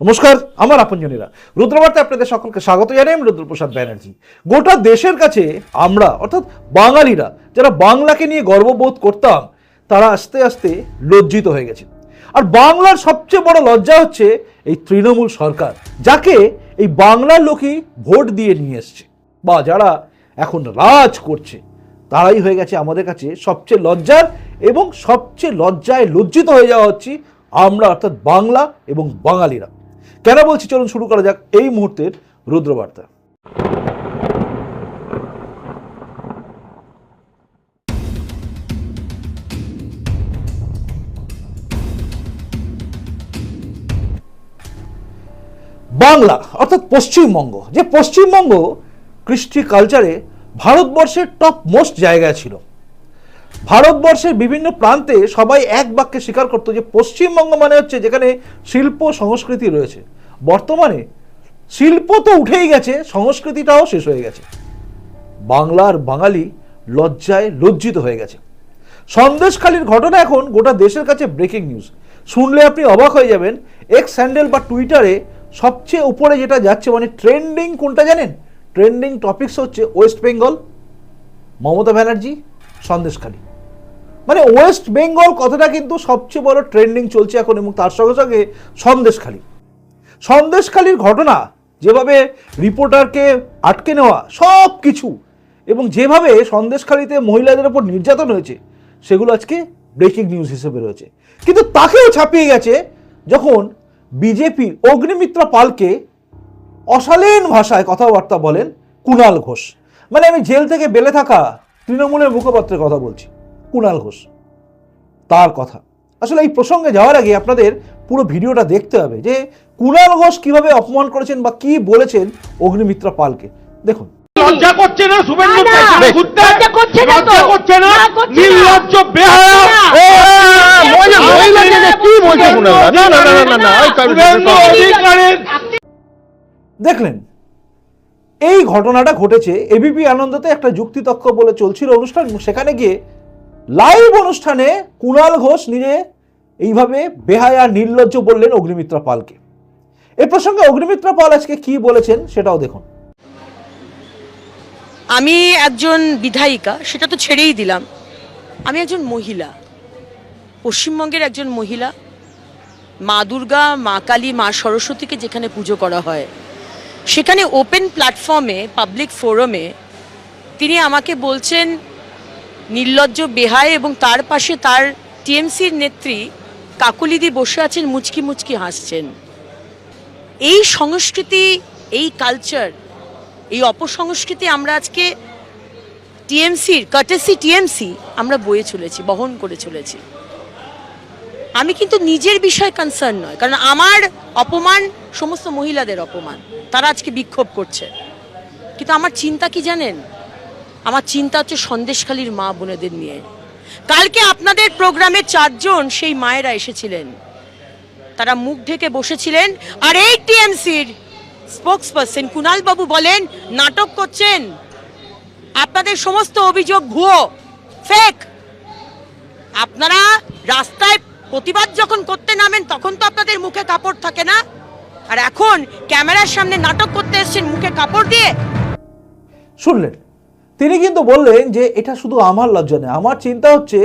নমস্কার, আমার আপনজনীরা। রুদ্রবার্তা আপনাদের সকলকে স্বাগত জানাই, আমি রুদ্রপ্রসাদ ব্যানার্জি। গোটা দেশের কাছে আমরা, অর্থাৎ বাঙালিরা, যারা বাংলাকে নিয়ে গর্ববোধ করতাম, তারা আস্তে আস্তে লজ্জিত হয়ে গেছে। আর বাংলার সবচেয়ে বড় লজ্জা হচ্ছে এই তৃণমূল সরকার, যাকে এই বাংলার লোকই ভোট দিয়ে নিয়ে এসছে। বা যারা এখন রাজ করছে, তারাই হয়ে গেছে আমাদের কাছে সবচেয়ে লজ্জার এবং সবচেয়ে লজ্জায় লজ্জিত হয়ে যাওয়া হচ্ছে আমরা, অর্থাৎ বাংলা এবং বাঙালিরা। কেন বলছি চলুন শুরু করা যাক এই মুহূর্তের রুদ্রবার্তা। বাংলা, অর্থাৎ পশ্চিমবঙ্গ, যে পশ্চিমবঙ্গ কৃষ্টি কালচারে ভারতবর্ষের টপ মোস্ট জায়গায় ছিল। ভারতবর্ষের বিভিন্ন প্রান্তে সবাই এক বাক্যে স্বীকার করতো যে পশ্চিমবঙ্গ মানে হচ্ছে যেখানে শিল্প সংস্কৃতি রয়েছে। বর্তমানে শিল্প তো উঠেই গেছে, সংস্কৃতিটাও শেষ হয়ে গেছে। বাংলার বাঙালি লজ্জায় লজ্জিত হয়ে গেছে। সন্দেশখালীর ঘটনা এখন গোটা দেশের কাছে ব্রেকিং নিউজ শুনলে আপনি অবাক হয়ে যাবেন এক্স স্যান্ডেল বা টুইটারে সবচেয়ে উপরে যেটা যাচ্ছে মানে ট্রেন্ডিং কোনটা জানেন? ট্রেন্ডিং টপিকস হচ্ছে ওয়েস্ট বেঙ্গল মমতা ব্যানার্জি সন্দেশখালী। মানে ওয়েস্ট বেঙ্গল কথাটা কিন্তু সবচেয়ে বড় ট্রেন্ডিং চলছে এখন এবং তার সঙ্গে সঙ্গে সন্দেশখালী। সন্দেশখালীর ঘটনা, যেভাবে রিপোর্টারকে আটকে নেওয়া, সব কিছু এবং যেভাবে সন্দেশখালীতে মহিলাদের ওপর নির্যাতন হয়েছে, সেগুলো আজকে ব্রেকিং নিউজ হিসেবে রয়েছে। কিন্তু তাকেও ছাপিয়ে গেছে যখন বিজেপির অগ্নিমিত্রা পালকে অশালীন ভাষায় কথাবার্তা বলেন কুণাল ঘোষ। মানে আমি জেল থেকে বেলে থাকা তৃণমূলের মুখপাত্রের কথা বলছি কুণাল ঘোষ তার কথা আসলে এই প্রসঙ্গে যাওয়ার আগে আপনাদের পুরো ভিডিওটা দেখতে হবে যে কুণাল ঘোষ কীভাবে অপমান করেছেন বা কি বলেছেন অগ্নিমিত্রা পালকে দেখুন লজ্জা করছে না শুভেন্দু না, না, পেছনে ঘুরতে লজ্জা করছে না লজ্জা করছে না না, করছে না। নির্লজ্জ বেহায়া না। ও, মহিলা- মহিলাকে কি বলছে না, না, না, না, না, না, ওই কারণে- শুভেন্দু অধিকারীর দেখলেন এই ঘটনাটা ঘটেছে এবিপি আনন্দতে একটা যুক্তিতক্ক বলে চলছিল অনুষ্ঠান। সেখানে গিয়ে লাইভ অনুষ্ঠানে কুণাল ঘোষ নিজে এইভাবে বেহায়া, নির্লজ্জ বললেন অগ্নিমিত্রা পালকে। এ প্রসঙ্গে অগ্নিমিত্রা পাল আজকে কি বলেছেন সেটাও দেখুন। আমি একজন বিধায়িকা, সেটা তো ছেড়েই দিলাম। আমি একজন মহিলা, পশ্চিমবঙ্গের একজন মহিলা। মা দুর্গা, মা কালী, মা সরস্বতীকে যেখানে পুজো করা হয় সেখানে ওপেন প্ল্যাটফর্মে পাবলিক ফোরামে তিনি আমাকে বলছেন, নির্লজ্জ বেহায় এবং তার পাশে তার টিএমসির নেত্রী কাকুলিদি বসে আছেন, মুচকি মুচকি হাসছেন। এই সংস্কৃতি, এই কালচার এই অপসংস্কৃতি আমরা আজকে টিএমসির কাটেসি টিএমসি আমরা বয়ে চলেছি, বহন করে চলেছি। আমি কিন্তু নিজের বিষয়ে কনসার্ন নয়, কারণ আমার অপমান সমস্ত মহিলাদের অপমান। তারা আজকে বিক্ষোভ করছে। কিন্তু আমার চিন্তা কি জানেন? আমার চিন্তা হচ্ছে সন্দেশখালীর মা বোনেদের নিয়ে। কালকে আপনাদের প্রোগ্রামে চারজন সেই মায়েরা এসেছিলেন। তারা মুখ ঢেকে বসেছিলেন আর এই টিএমসির স্পোক্স পার্সন কুণাল বাবু বলেন, নাটক করছেন। আপনাদের সমস্ত অভিযোগ ভুয়ো। ফেক। আপনারা রাস্তায় প্রতিবাদ যখন করতে নামেন, তখন তো আপনাদের মুখে কাপড় থাকে না? আর এখন ক্যামেরার সামনে নাটক করতে এসেছেন মুখে কাপড় দিয়ে? শুনলেন, তিনি কিন্তু বললেন যে এটা শুধু আমার লজ্জা নেই আমার চিন্তা হচ্ছে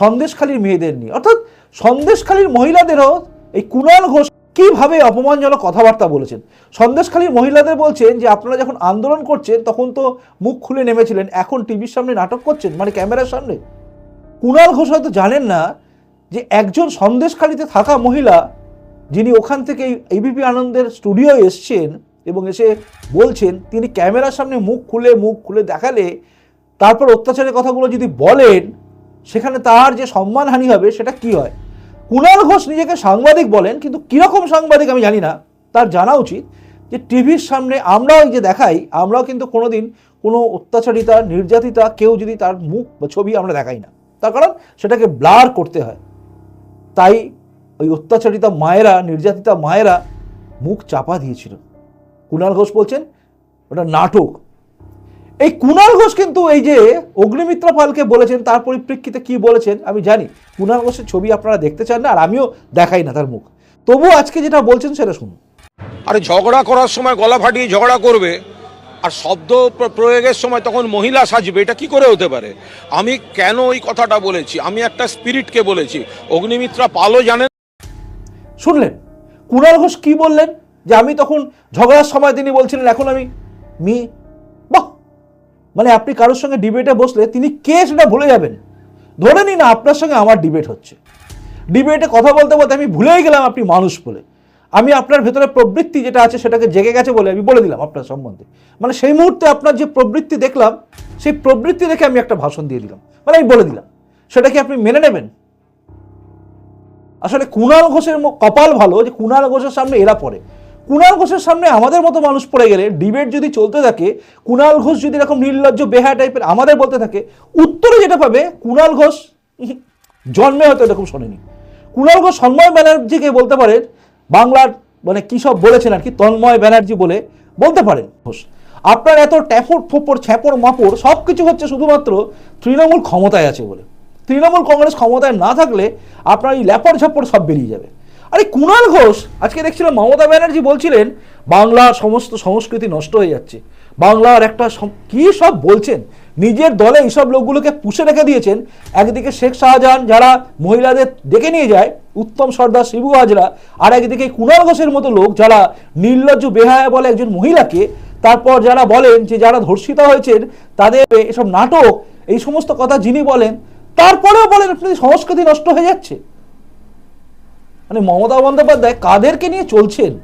সন্দেশখালীর মেয়েদের নিয়ে। অর্থাৎ সন্দেশখালীর মহিলাদেরও এই কুণাল ঘোষ কীভাবে অপমানজনক কথাবার্তা বলেছেন? সন্দেশখালীর মহিলাদের বলছেন যে আপনারা যখন আন্দোলন করছেন, তখন তো মুখ খুলে নেমেছিলেন, এখন টিভির সামনে নাটক করছেন মানে ক্যামেরার সামনে। কুণাল ঘোষ হয়তো জানেন না যে একজন সন্দেশখালীতে থাকা মহিলা, যিনি ওখান থেকে এবিপি আনন্দের স্টুডিও এসছেন এবং এসে বলছেন, তিনি ক্যামেরার সামনে মুখ খুলে মুখ খুলে দেখালে, তারপর অত্যাচারের কথাগুলো যদি বলেন, সেখানে তার যে সম্মানহানি হবে, সেটা কি হয়? কুণাল ঘোষ নিজেকে সাংবাদিক বলেন, কিন্তু কীরকম সাংবাদিক আমি জানি না। তার জানা উচিত যে টিভির সামনে আমরাও যে দেখাই, আমরাও কিন্তু কোনোদিন কোনো অত্যাচারিতা, নির্যাতিতা, কেউ যদি তার মুখ বা ছবি আমরা দেখাই না। তার কারণ সেটাকে ব্লার করতে হয়। তাই ওই অত্যাচারিতা মায়েরা, নির্যাতিতা মায়েরা মুখ চাপা দিয়েছিল। কুণাল ঘোষ বলছেন, ওটা নাটক। এই কুণাল ঘোষ কিন্তু এই যে অগ্নিমিত্রা পালকে বলেছেন, তার পরিপ্রেক্ষিতে কি বলেছেন, আমি জানি। কুণাল ঘোষের ছবি আপনারা দেখতে চান না, আর আমিও দেখাই না তার মুখ। তবুও আজকে যেটা বলছেন সেটা শুনুন। আরে ঝগড়া করার সময় গলা ফাটিয়ে ঝগড়া করবে। আর শব্দ প্রয়োগের সময় তখন মহিলা সাজবে, এটা কি করে হতে পারে? আমি কেন ওই কথাটা বলেছি? আমি একটা স্পিরিটকে বলেছি। অগ্নিমিত্রা পালও জানেন শুনলেন? কুণাল ঘোষ কি বললেন? যে আমি তখন ঝগড়ার সময় তিনি বলছিলেন, এখন আমি মেয়ে বাহ! মানে আপনি কারোর সঙ্গে ডিবেটে বসলে তিনি কে সেটা ভুলে যাবেন? ধরে নিন আপনার সঙ্গে আমার ডিবেট হচ্ছে। ডিবেটে কথা বলতে বলতে আমি ভুলেই গেলাম আপনি মানুষ বলে। আমি আপনার ভেতরে প্রবৃত্তি যেটা আছে সেটাকে জেগে গেছে বলে আমি বলে দিলাম আপনার সম্বন্ধে। মানে সেই মুহূর্তে আপনার যে প্রবৃত্তি দেখলাম, সেই প্রবৃত্তি দেখে আমি একটা ভাষণ দিয়ে দিলাম। মানে আমি বলে দিলাম, সেটা কি আপনি মেনে নেবেন? আসলে কুণাল ঘোষের কপাল ভালো যে কুণাল ঘোষের সামনে এরা পড়ে। কুণাল ঘোষের সামনে আমাদের মতো মানুষ পড়ে গেলে, ডিবেট যদি চলতে থাকে কুণাল ঘোষ যদি এরকম নির্লজ্জ বেহা টাইপের আমাদের বলতে থাকে, উত্তরে যেটা পাবে কুণাল ঘোষ জন্মে হয়তো এরকম শোনেনি। কুণাল ঘোষ সন্ময় ব্যানার্জিকে বলতে পারেন বাংলার মানে কী সব বলেছেন আর কি, তন্ময় ব্যানার্জি বলে বলতে পারেন। ঘোষ আপনার এত ট্যাফর ফোপর, ছ্যাপর মাপড় সব কিছু হচ্ছে শুধুমাত্র তৃণমূল ক্ষমতায় আছে বলে। তৃণমূল কংগ্রেস ক্ষমতায় না থাকলে আপনার এই ল্যাপড় ঝাপড় সব বেরিয়ে যাবে। আরে কুণাল ঘোষ, আজকে দেখছিলাম মমতা ব্যানার্জি বলছিলেন বাংলার সমস্ত সংস্কৃতি নষ্ট হয়ে যাচ্ছে। বাংলার একটা কি সব বলছেন? নিজের দলে এইসব লোকগুলোকে পুষে রেখে দিয়েছেন। একদিকে শেখ শাহজাহান যারা মহিলাদের ডেকে নিয়ে যায়, উত্তম সর্দার শিবু হাজরা, আর একদিকে কুণাল ঘোষের মতো লোক যারা নির্লজ্জ বেহায়া বলে একজন মহিলাকে, তারপর যারা বলেন যে যারা ধর্ষিতা হয়েছেন, তাদের এসব নাটক, এই সমস্ত কথা যিনি বলেন, তারপরেও বলেন আপনি সংস্কৃতি নষ্ট হয়ে যাচ্ছে। মানে মমতা বন্দ্যোপাধ্যায় কাদেরকে নিয়ে চলছেন?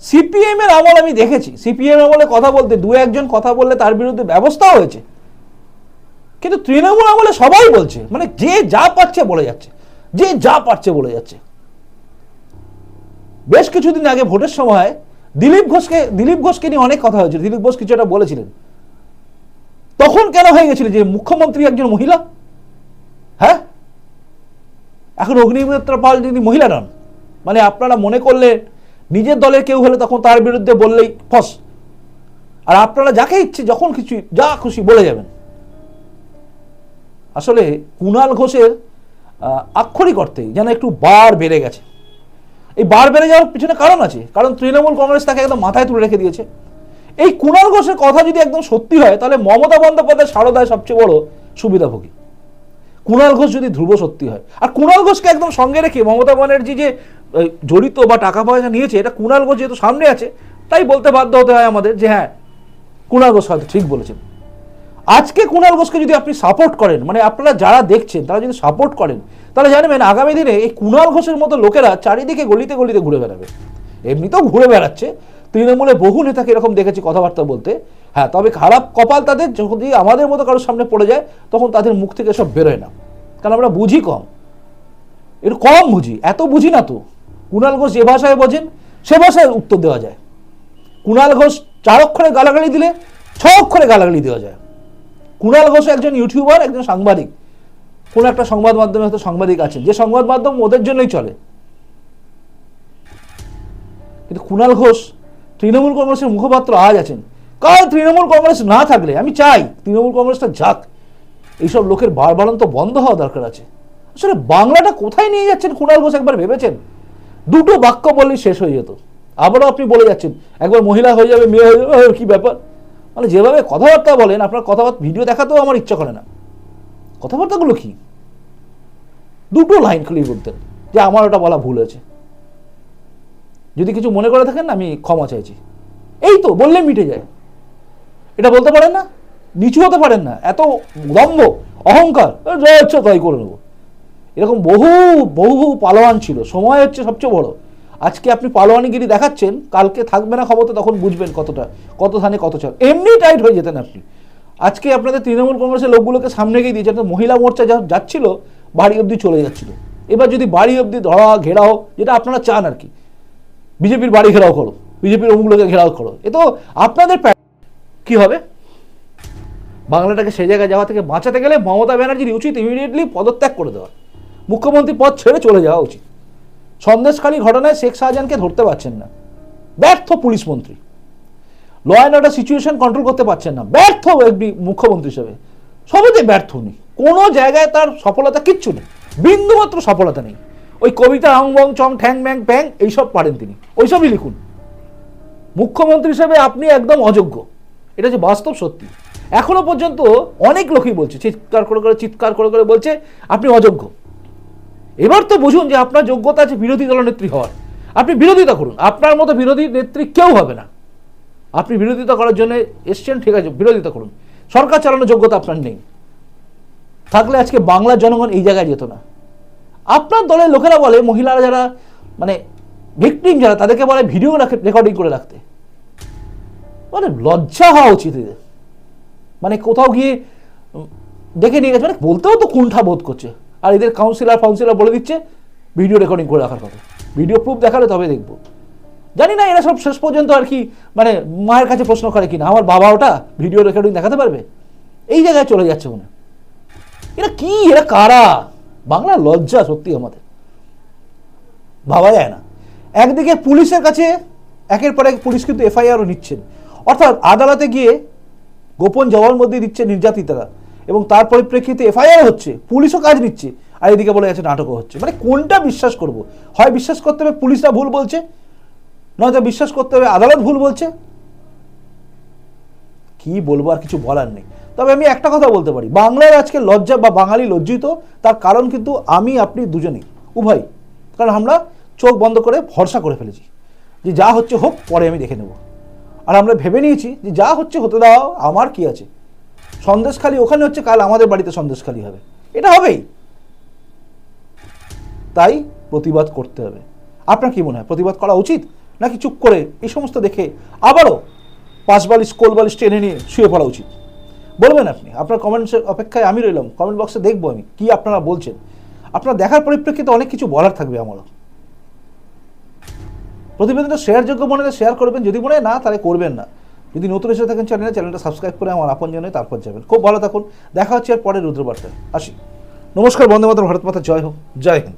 সিপিএম এর আমল আমি দেখেছি। সিপিএম আমলে কথা বলতে, দু একজন কথা বললে তার বিরুদ্ধে ব্যবস্থা হয়েছে। কিন্তু তৃণমূল আমলে সবাই বলছে মানে যে যা পাচ্ছে বলে যাচ্ছে। যে যা পাচ্ছে বলে যাচ্ছে। বেশ কিছুদিন আগে ভোটের সময় দিলীপ ঘোষকে দিলীপ ঘোষকে নিয়ে অনেক কথা হয়েছিল। দিলীপ ঘোষ কিছু একটা বলেছিলেন। তখন কেন হয়ে গেছিল যে মুখ্যমন্ত্রী একজন মহিলা? হ্যাঁ? এখন অগ্নিমিত্রা পাল যিনি মহিলা নন মানে আপনারা মনে করলে নিজের দলের কেউ হলে তখন তার বিরুদ্ধে বললেই ফস। আর আপনারা যাকে ইচ্ছে, যখন কিছু যা খুশি বলে যাবেন। আসলে কুণাল ঘোষের আক্ষরিক অর্থেই যেন একটু বার বেড়ে গেছে। এই বার বেড়ে যাওয়ার পিছনে কারণ আছে। কারণ তৃণমূল কংগ্রেস তাকে একদম মাথায় তুলে রেখে দিয়েছে। এই কুণাল ঘোষের কথা যদি একদম সত্যি হয়, তাহলে মমতা বন্দ্যোপাধ্যায় সারদায় সবচেয়ে বড় সুবিধাভোগী। কুণাল ঘোষ যদি ধ্রুব সত্যি হয়। আর কুণাল ঘোষকে একদম সঙ্গে রেখে মমতা ব্যানার্জি যে জড়িত বা টাকা পয়সা নিয়েছে, এটা কুণাল ঘোষ যেহেতু সামনে আছে, তাই বলতে বাধ্য হতে হয় আমাদের যে হ্যাঁ কুণাল ঘোষ হয়তো ঠিক বলেছেন। আজকে কুণাল ঘোষকে যদি আপনি সাপোর্ট করেন মানে আপনারা যারা দেখছেন, তারা যদি সাপোর্ট করেন, তাহলে জানবেন আগামী দিনে এই কুণাল ঘোষের মতো লোকেরা চারিদিকে গলিতে গলিতে ঘুরে বেড়াবে। এমনিতেও ঘুরে বেড়াচ্ছে। তৃণমূলে বহু নেতাকে এরকম দেখেছি কথাবার্তা বলতে। হ্যাঁ তবে খারাপ কপাল তাদের, যদি আমাদের মতো কারোর সামনে পড়ে যায়, তখন তাদের মুখ থেকে সব বেরোয় না। কারণ আমরা বুঝি কম। একটু কম বুঝি, এত বুঝি না তো। কুণাল ঘোষ যে ভাষায় বোঝেন, সে ভাষায় উত্তর দেওয়া যায়। কুণাল ঘোষ চার অক্ষরে গালাগালি দিলে ছ অক্ষরে গালাগালি দেওয়া যায়। কুণাল ঘোষ একজন ইউটিউবার, একজন সাংবাদিক। কোন একটা সংবাদ মাধ্যমে হয়তো সাংবাদিক আছেন। যে সংবাদ মাধ্যম ওদের জন্যই চলে। কিন্তু কুণাল ঘোষ তৃণমূল কংগ্রেসের মুখপাত্র আজ আছেন। কাল তৃণমূল কংগ্রেস না থাকলে, আমি চাই তৃণমূল কংগ্রেসটা যাক। এইসব লোকের বারবারন্ত বন্ধ হওয়া দরকার আছে। আসলে বাংলাটা কোথায় নিয়ে যাচ্ছেন কুণাল ঘোষ একবার ভেবেছেন? দুটো বাক্য বললেই শেষ হয়ে যেত। আবারও আপনি বলে যাচ্ছেন, একবার মহিলা হয়ে যাবে, মেয়ে হয়ে যাবে, কি ব্যাপার? মানে যেভাবে কথাবার্তা বলেন, আপনার কথাবার্তা, ভিডিও দেখাতেও আমার ইচ্ছা করে না। কথাবার্তাগুলো কি? দুটো লাইন খালি বলতেন, যে আমার ওটা বলা ভুল হয়েছে। যদি কিছু মনে করে থাকেন, আমি ক্ষমা চাইছি। এই তো বললে মিটে যায়। এটা বলতে পারেন না? নিচু হতে পারেন না। এত দম্ভ অহংকার, যা ইচ্ছা তাই করে নেব। এরকম বহু বহু বহু পালোয়ান ছিল। সময় হচ্ছে সবচেয়ে বড়। আজকে আপনি পালোয়ানিগিরি দেখাচ্ছেন, কালকে থাকবে না ক্ষমতা তখন বুঝবেন কতটা, কত ধানে কত চাল এমনি টাইট হয়ে যেতেন আপনি। আজকে আপনাদের তৃণমূল কংগ্রেসের লোকগুলোকে সামনে গিয়ে দিয়েছে একটা মহিলা মোর্চা যা, যাচ্ছিল, বাড়ি অবধি চলে যাচ্ছিল। এবার যদি বাড়ি অবধি ধরা, ঘেরাও, যেটা আপনারা চান আর কি, বিজেপির বাড়ি ঘেরাও করো, বিজেপির অমুকগুলোকে ঘেরাও করো, এ তো আপনাদের কি হবে? বাংলাটাকে সেই জায়গায় যাওয়া থেকে বাঁচাতে গেলে মমতা ব্যানার্জির উচিত ইমিডিয়েটলি পদত্যাগ করে দেওয়া। মুখ্যমন্ত্রী পদ ছেড়ে চলে যাওয়া উচিত। সন্দেশখালী ঘটনায় শেখ শাহজাহানকে ধরতে পারছেন না। ব্যর্থ পুলিশ মন্ত্রী। Law and order situation control করতে পারছেন না। ব্যর্থ একটি মুখ্যমন্ত্রী হিসেবে। সবেতে ব্যর্থ উনি। কোনো জায়গায় তার সফলতা কিচ্ছু নেই। বিন্দুমাত্র সফলতা নেই। ওই কবিতা অং বং চং ঠ্যাং ম্যাং প্যাং এইসব পারেন তিনি। ওইসবই লিখুন। মুখ্যমন্ত্রী হিসেবে আপনি একদম অযোগ্য। এটা হচ্ছে বাস্তব সত্যি। এখনও পর্যন্ত অনেক লোকই বলছে, চিৎকার করে করে, চিৎকার করে করে বলছে, আপনি অযোগ্য। এবার তো বুঝুন যে আপনার যোগ্যতা আছে বিরোধী দলনেত্রী হওয়ার। আপনি বিরোধিতা করুন। আপনার মতো বিরোধী নেত্রী কেউ হবে না। আপনি বিরোধিতা করার জন্য এসছেন, ঠিক আছে, বিরোধিতা করুন। সরকার চালানোর যোগ্যতা আপনার নেই। থাকলে আজকে বাংলার জনগণ এই জায়গায় যেত না। আপনার দলের লোকেরা বলে, মহিলারা যারা মানে ভিকটিম যারা, তাদেরকে বলে ভিডিও রেকর্ডিং করে রাখতে। মানে লজ্জা হওয়া উচিত এদের। মানে কোথাও গিয়ে ডেকে নিয়ে গেছে। মানে বলতেও তো কুণ্ঠা বোধ করছে। আর এদের কাউন্সিলর ফাউন্সিলর বলে দিচ্ছে ভিডিও রেকর্ডিং করে রাখার কথা। ভিডিও প্রুফ দেখালে তবে দেখব। জানি না এরা সব শেষ পর্যন্ত আর কি মানে মায়ের কাছে প্রশ্ন করে কিনা। আমার বাবা ওটা ভিডিও রেকর্ডিং দেখাতে পারবে? এই জায়গায় চলে যাচ্ছে মনে। এরা কি? এরা কারা? বাংলা লজ্জা সত্যি আমাদের। ভাবা যায় না। একদিকে পুলিশের কাছে, একের পর এক পুলিশ কিন্তু এফআইআরও নিচ্ছেন। অর্থাৎ আদালতে গিয়ে গোপন জবানবন্দি দিচ্ছে নির্যাতিতারা। এবং তার পরিপ্রেক্ষিতে এফআইআর হচ্ছে, পুলিশও কাজ নিচ্ছে, আর এদিকে বলে যাচ্ছে নাটকও হচ্ছে। মানে কোনটা বিশ্বাস করব? হয় বিশ্বাস করতে হবে পুলিশরা ভুল বলছে নয়তো বিশ্বাস করতে হবে আদালত ভুল বলছে? কি বলব আর কিছু বলার নেই। তবে আমি একটা কথা বলতে পারি, বাংলার আজকে লজ্জা বা বাঙালি লজ্জিত, তার কারণ কিন্তু আমি, আপনি দুজনেই উভয় কারণ আমরা চোখ বন্ধ করে ভরসা করে ফেলেছি যে যা হচ্ছে হোক, পরে আমি দেখে নেব। আর আমরা ভেবে নিয়েছি যে যা হচ্ছে হতে দাও, আমার কি আছে? সন্দেশখালি, ওখানে হচ্ছে কাল আমাদের বাড়িতে সন্দেশখালি হবে। এটা হবেই। তাই প্রতিবাদ করতে হবে। আপনার কি মনে হয়, প্রতিবাদ করা উচিত? নাকি চুপ করে এই সমস্ত দেখে আবারও পাঁচ বালিশ কোল বালিশ টেনে নিয়ে শুয়ে পড়া উচিত? বলবেন আপনি, আপনার কমেন্টসের অপেক্ষায় আমি রইলাম। কমেন্ট বক্সে দেখব আমি কি আপনারা বলছেন। আপনার দেখার পরিপ্রেক্ষিতে অনেক কিছু বলার থাকবে আমারও। প্রতিবেদনটা শেয়ারযোগ্য মনে শেয়ার করবেন, যদি মনে হয় না, তাহলে করবেন না। যদি নতুন এসে থাকেন চ্যানেলে চ্যানেলটা সাবস্ক্রাইব করে আমার আপন জন্য তারপর যাবেন। খুব ভালো থাকুন। দেখা হচ্ছে আর পরে রুদ্রবার্তায়। আসি। নমস্কার, বন্দে মাতরম, ভারত মাতা, জয় হোক। জয় হিন্দ।